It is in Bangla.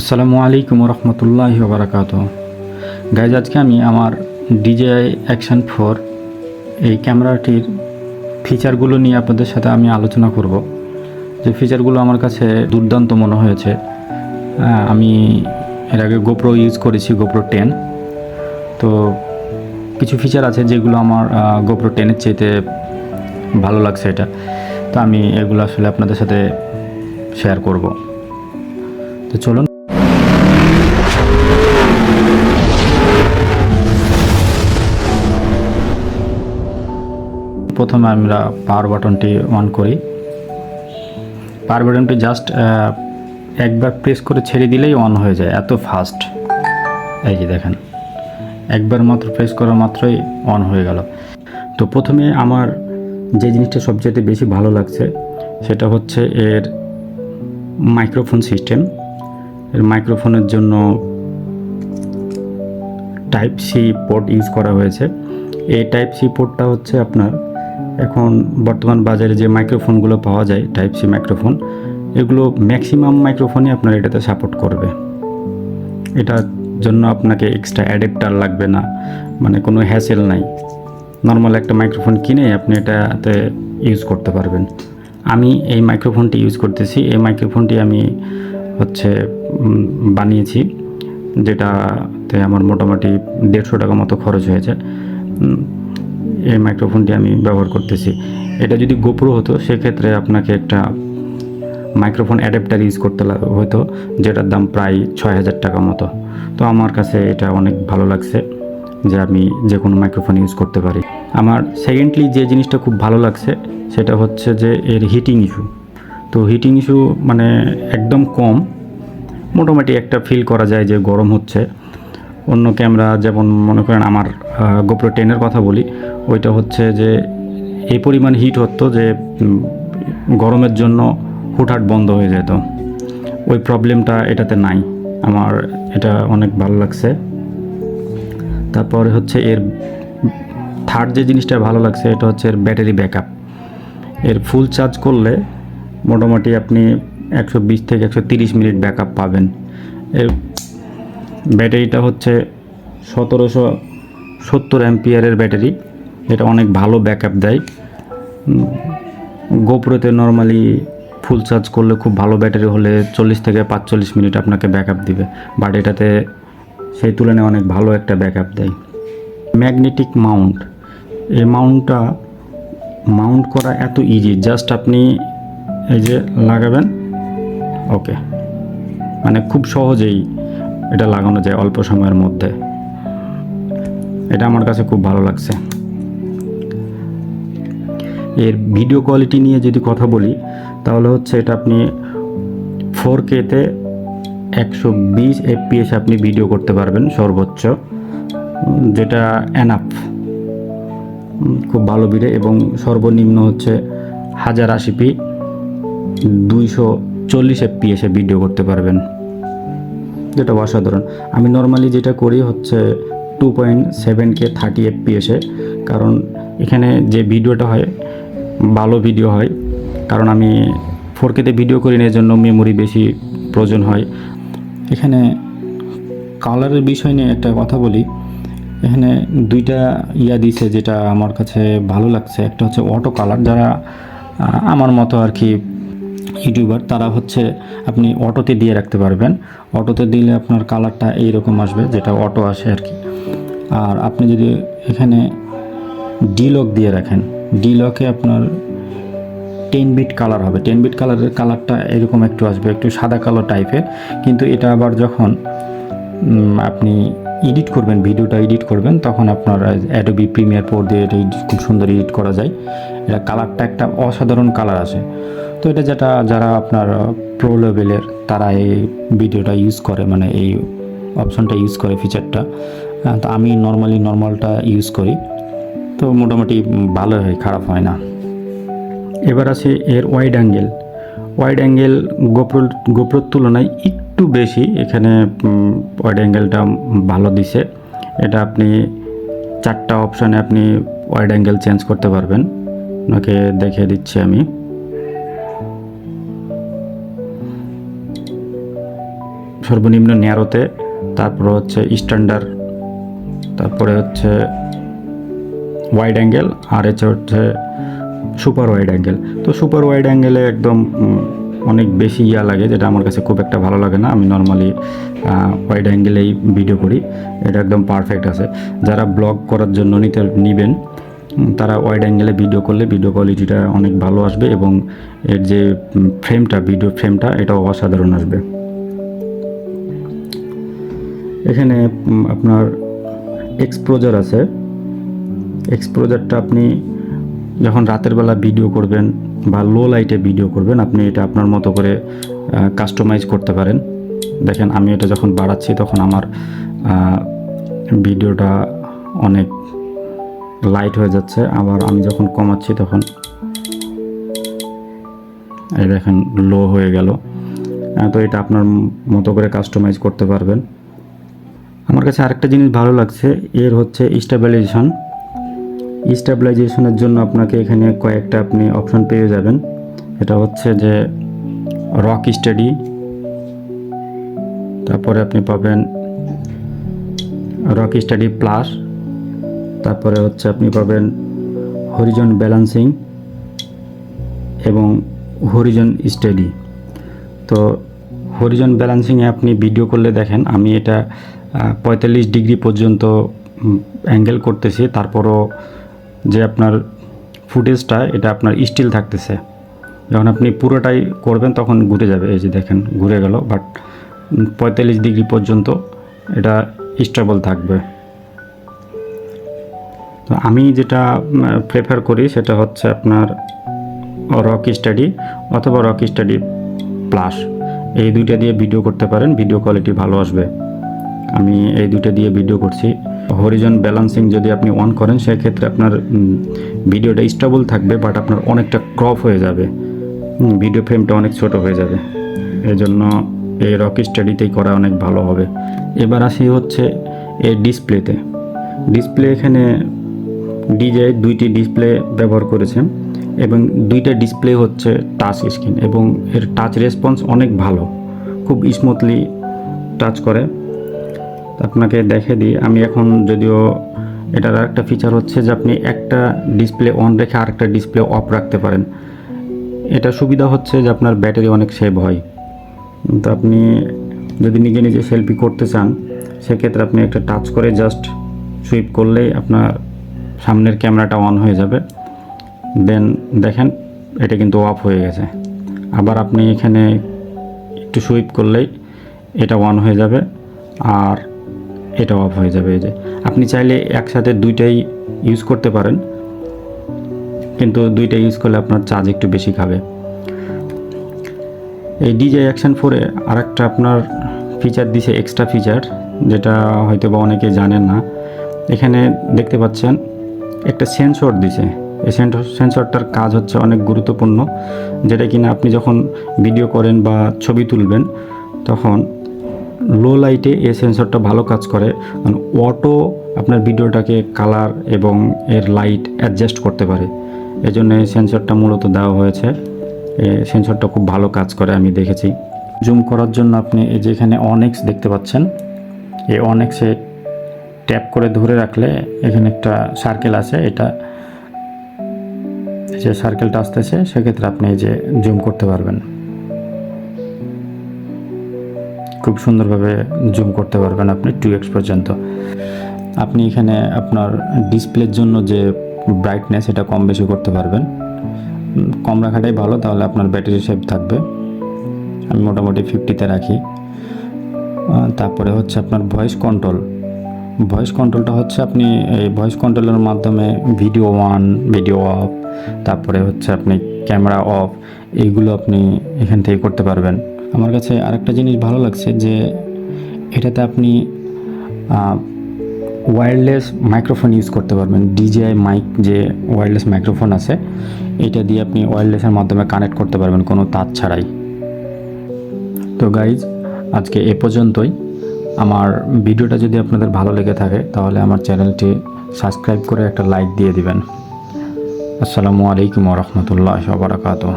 আসসালামু আলাইকুম রহমতুল্লাহ বারাকাত গাইজ আজকে আমি আমার ডিজেআই অ্যাকশন ফোর এই ক্যামেরাটির ফিচারগুলো নিয়ে আপনাদের সাথে আমি আলোচনা করব। যে ফিচারগুলো আমার কাছে দুর্দান্ত মনে হয়েছে। আমি এর আগে গোপ্রো ইউজ করেছি গোপ্রো টেন তো কিছু ফিচার আছে যেগুলো আমার গোপ্রো টেনের চাইতে ভালো লাগছে এটা। তো আমি এগুলো আসলে আপনাদের সাথে শেয়ার করব। তো চলুন প্রথমে আমরা পাওয়ার বাটনটি অন করি। পাওয়ার বাটনটি জাস্ট একবার প্রেস করে ছেড়ে দিলেই অন হয়ে যায়, এত ফাস্ট এই যে দেখেন, একবার মাত্র প্রেস করা মাত্রই অন হয়ে গেল। তো প্রথমে আমার যে জিনিসটা সবচেয়ে বেশি ভালো লাগছে, সেটা হচ্ছে এর মাইক্রোফোন সিস্টেম এর মাইক্রোফোনের জন্য টাইপ সি পোর্ট ইউজ করা হয়েছে। এই টাইপ সি পোর্টটা হচ্ছে আপনার এখন বর্তমান বাজারে যে মাইক্রোফোনগুলো পাওয়া যায় টাইপ সি মাইক্রোফোন এগুলো ম্যাক্সিমাম মাইক্রোফোনই আপনার এটাতে সাপোর্ট করবে। এটার জন্য আপনাকে এক্সট্রা অ্যাডাপ্টার লাগবে না মানে কোনো হ্যাসেল নাই। নর্মাল একটা মাইক্রোফোন কিনে আপনি এটাতে ইউজ করতে পারবেন। আমি এই মাইক্রোফোনটি ইউজ করতেছি। এই মাইক্রোফোনটি আমি হচ্ছে বানিয়েছি, যেটাতে আমার মোটামুটি দেড়শো টাকা মতো খরচ হয়েছে। এই মাইক্রোফোনটি আমি ব্যবহার করতেছি। এটা যদি গোপ্রো হতো, সেক্ষেত্রে আপনাকে একটা মাইক্রোফোন অ্যাডাপ্টার ইউজ করতে হতো, যেটার দাম প্রায় ছয় হাজার টাকা মতো। তো আমার কাছে এটা অনেক ভালো লাগছে যে আমি যে কোনো মাইক্রোফোন ইউজ করতে পারি। আমার সেকেন্ডলি যে জিনিসটা খুব ভালো লাগছে, সেটা হচ্ছে যে এর হিটিং ইস্যু তো হিটিং ইস্যু মানে একদম কম। মোটামুটি একটা ফিল করা যায় যে গরম হচ্ছে। অন্য ক্যামেরা যেমন মনে করেন আমার গোপ্রো টেনের কথা বলি ওইটা হচ্ছে যে এই পরিমাণ হিট হতো যে গরমের জন্য হুটহাট বন্ধ হয়ে যেত। ওই প্রবলেমটা এটাতে নাই। আমার এটা অনেক ভালো লাগছে। তারপরে হচ্ছে এর থার্ড যে জিনিসটা ভালো লাগছে, এটা হচ্ছে এর ব্যাটারি ব্যাকআপ এর ফুল চার্জ করলে মোটামুটি আপনি একশো বিশ থেকে একশো তিরিশ মিনিট ব্যাকআপ পাবেন। এর ব্যাটারিটা হচ্ছে সতেরোশো সত্তর অ্যাম্পিয়ারের ব্যাটারি এটা অনেক ভালো ব্যাকআপ দেয়। গোপ্রোতে নর্মালি ফুল চার্জ করলে খুব ভালো ব্যাটারি হলে চল্লিশ থেকে পাঁচচল্লিশ মিনিট আপনাকে ব্যাকআপ দিবে। বাট এটাতে সেই তুলনায় অনেক ভালো একটা ব্যাকআপ দেয়। ম্যাগনেটিক মাউন্ট এই মাউন্টটা মাউন্ট করা এত ইজি জাস্ট আপনি এই যে লাগাবেন ওকে মানে খুব সহজেই এটা লাগানো যায় অল্প সময়ের মধ্যে। এটা আমার কাছে খুব ভালো লাগছে। এর ভিডিও কোয়ালিটি নিয়ে যদি কথা বলি, তাহলে হচ্ছে এটা আপনি ফোর কেতে একশো বিশ এফপিএস আপনি ভিডিও করতে পারবেন সর্বোচ্চ, যেটা অ্যানাফ খুব ভালো ভিড়ে এবং সর্বনিম্ন হচ্ছে হাজার আশি পি, দুইশো চল্লিশ এফপিএসে ভিডিও করতে পারবেন। যেটা অসাধারণ। আমি নর্মালি যেটা করি হচ্ছে two point seven K thirty এফপিএসে কারণ এখানে যে ভিডিওটা হয় ভালো ভিডিও হয়। কারণ আমি ফোর কেতে ভিডিও করি না জন্য মেমোরি বেশি প্রয়োজন হয়। এখানে কালারের বিষয় নিয়ে একটা কথা বলি। এখানে দুইটা ইয়া দিছে যেটা আমার কাছে ভালো লাগছে। একটা হচ্ছে অটো কালার যারা আমার মতো আর কি ইউটিউবার তারা হচ্ছে আপনি অটোতে দিয়ে রাখতে পারবেন। অটোতে দিলে আপনার কালারটা এইরকম আসবে, যেটা অটো আসে আর কি। আর আপনি যদি এখানে ডিলক দিয়ে রাখেন ডিলকে আপনার টেন বিট কালার হবে। টেন বিট কালারের কালারটা এরকম একটু আসবে, একটু সাদা কালো টাইপের কিন্তু এটা আবার যখন আপনি এডিট করবেন ভিডিওটা এডিট করবেন, তখন আপনার অ্যাডোবি প্রিমিয়ার পর দিয়ে এটা খুব সুন্দর এডিট করা যায়। এটা কালারটা একটা অসাধারণ কালার আছে। তো এটা যেটা, যারা আপনার প্রো লেভেলের তারা এই ভিডিওটা ইউজ করে মানে এই অপশনটা ইউজ করে ফিচারটা তো আমি নর্মালি নর্মালটা ইউজ করি। তো মোটামুটি ভালো হয়, খারাপ হয় না। এবার আছে এর wide angle wide angle GoPro গোপ্রোর তুলনায় একটু বেশি, এখানে ওয়াইড অ্যাঙ্গেলটা ভালো দিছে। এটা আপনি চারটা অপশানে আপনি ওয়াইড অ্যাঙ্গেল চেঞ্জ করতে পারবেন। ওনাকে দেখিয়ে দিচ্ছি আমি। সর্বনিম্ন ন্যারোতে তারপরে হচ্ছে স্ট্যান্ডার্ড তারপরে হচ্ছে ওয়াইড অ্যাঙ্গেল আর হচ্ছে হচ্ছে সুপার ওয়াইড অ্যাঙ্গেল তো সুপার ওয়াইড অ্যাঙ্গেলে একদম অনেক বেশি ইয়া লাগে, যেটা আমার কাছে খুব একটা ভালো লাগে না। আমি নর্মালি ওয়াইড অ্যাঙ্গেলেই ভিডিও করি। এটা একদম পারফেক্ট আছে। যারা ব্লগ করার জন্য নিতে, নেবেন তারা ওয়াইড অ্যাঙ্গেলে ভিডিও করলে ভিডিও কোয়ালিটিটা অনেক ভালো আসবে এবং এর যে ফ্রেমটা ভিডিও ফ্রেমটা এটাও অসাধারণ আসবে। এখানে আপনার এক্সপ্লোজার আছে। এক্সপ্লোজারটা আপনি যখন রাতের বেলা ভিডিও করবেন বা লো লাইটে ভিডিও করবেন, আপনি এটা আপনার মতো করে কাস্টমাইজ করতে পারেন। দেখেন, আমি এটা যখন বাড়াচ্ছি, তখন আমার ভিডিওটা অনেক লাইট হয়ে যাচ্ছে। আবার আমি যখন কমাচ্ছি, তখন এই দেখেন লো হয়ে গেল। তো এটা আপনার মতো করে কাস্টমাইজ করতে পারবেন। আমার কাছে আরেকটা জিনিস ভালো লাগছে, এর হচ্ছে স্টেবিলাইজেশন স্টেবিলাইজেশনের জন্য আপনাকে এখানে কয়েকটা আপনি অপশন পেয়ে যাবেন। এটা হচ্ছে যে রক স্টাডি, তারপরে আপনি পাবেন রক স্টাডি প্লাস, তারপরে হচ্ছে আপনি পাবেন হরিজন ব্যালেন্সিং এবং হরিজন স্টাডি। তো হরিজন ব্যালেন্সিংয়ে আপনি ভিডিও করলে দেখেন, আমি এটা পঁয়তাল্লিশ ডিগ্রি পর্যন্ত অ্যাঙ্গেল করতেছি, তারপরও যে আপনার ফুটেজটা, এটা আপনার স্টিল থাকতেছে। যখন আপনি পুরোটাই করবেন, তখন ঘুরে যাবে। এই যে দেখেন, ঘুরে গেল বাট পঁয়তাল্লিশ ডিগ্রি পর্যন্ত এটা স্টেবল থাকবে। তো আমি যেটা প্রেফার করি, সেটা হচ্ছে আপনার রক স্টাডি অথবা রক স্টাডি প্লাস এই দুইটা দিয়ে ভিডিও করতে পারেন ভিডিও কোয়ালিটি ভালো আসবে। আমি এই দুইটা দিয়ে ভিডিও করছি। হরিজন ব্যালান্সিং যদি আপনি অন করেন, সেক্ষেত্রে আপনার ভিডিওটা স্টেবল থাকবে বাট আপনার অনেকটা ক্রপ হয়ে যাবে। ভিডিও ফ্রেমটা অনেক ছোট হয়ে যাবে। এই জন্য এই রক স্টাডিতেই করা অনেক ভালো হবে। এবার আসি হচ্ছে এই ডিসপ্লেতে ডিসপ্লে এখানে ডিজে দুইটি ডিসপ্লে ব্যবহার করেছে, এবং দুইটা ডিসপ্লে হচ্ছে টাচ স্ক্রিন এবং এর টাচ রেসপন্স অনেক ভালো। খুব স্মুথলি টাচ করে। আপনাকে দেখে দিই। আমি এখন যদিও এটার একটা ফিচার হচ্ছে যে আপনি একটা ডিসপ্লে অন রেখে আরেকটা ডিসপ্লে অফ রাখতে পারেন। এটা সুবিধা হচ্ছে যে আপনার ব্যাটারি অনেক সেভ হয়। তো আপনি যদি নিজে নিজে সেলফি করতে চান, সেক্ষেত্রে আপনি একটা টাচ করে জাস্ট সুইপ করলেই আপনার সামনের ক্যামেরাটা অন হয়ে যাবে। দেন দেখেন, এটা কিন্তু অফ হয়ে গেছে। আবার আপনি এখানে একটু সুইপ করলেই এটা অন হয়ে যাবে। আর এটা অফ হয়ে যাবে এই যে। আপনি চাইলে একসাথে দুইটাই ইউজ করতে পারেন। কিন্তু দুইটা ইউজ করলে আপনার চার্জ একটু বেশি খাবে। এই ডিজে অ্যাকশন ফোরে আর একটা আপনার ফিচার দিছে এক্সট্রা ফিচার যেটা হয়তো বা অনেকে জানেন না। এখানে দেখতে পাচ্ছেন, একটা সেন্সর দিছে। এই সেন্সরটার কাজ হচ্ছে অনেক গুরুত্বপূর্ণ। যেটা কিনা আপনি যখন ভিডিও করেন বা ছবি তুলবেন, তখন লো লাইটে এই সেন্সরটা ভালো কাজ করে, কারণ অটো আপনার ভিডিওটাকে কালার এবং এর লাইট অ্যাডজাস্ট করতে পারে। এজন্য এই সেন্সরটা মূলত দেওয়া হয়েছে। সেন্সরটা খুব ভালো কাজ করে, আমি দেখেছি। জুম করার জন্য আপনি এই যে এখানে অনেক্স দেখতে পাচ্ছেন, এই অনেক্সে ট্যাপ করে ধরে রাখলে এখানে একটা সার্কেল আছে, এটা যে সার্কেলটা আসতেছে, সেক্ষেত্রে আপনি এই যে জুম করতে পারবেন। খুব সুন্দরভাবে জুম করতে পারবেন আপনি টু এক্স পর্যন্ত। আপনি এখানে আপনার ডিসপ্লের জন্য যে ব্রাইটনেস এটা কম বেশি করতে পারবেন। কম রাখাটাই ভালো, তাহলে আপনার ব্যাটারি সেভ থাকবে। আমি মোটামুটি ফিফটিতে রাখি। তারপরে হচ্ছে আপনার ভয়েস কন্ট্রোল ভয়েস কন্ট্রোলটা হচ্ছে আপনি, এই ভয়েস কন্ট্রোলের মাধ্যমে ভিডিও অন ভিডিও অফ তারপরে হচ্ছে আপনি ক্যামেরা অফ এইগুলো আপনি এখান থেকে করতে পারবেন। আমার কাছে আরেকটা জিনিস ভালো লাগছে যে এটাতে আপনি ওয়্যারলেস মাইক্রোফোন ইউজ করতে পারবেন। ডিজিআই মাইক যে ওয়্যারলেস মাইক্রোফোন আছে, এটা দিয়ে আপনি ওয়্যারলেসের মাধ্যমে কানেক্ট করতে পারবেন কোনো তার ছাড়াই। তো গাইজ আজকে এ পর্যন্তই। আমার ভিডিওটা যদি আপনাদের ভালো লেগে থাকে, তাহলে আমার চ্যানেলটি সাবস্ক্রাইব করে একটা লাইক দিয়ে দিবেন। আসসালামু আলাইকুম রহমতুল্লাহ বারাকাতুহ।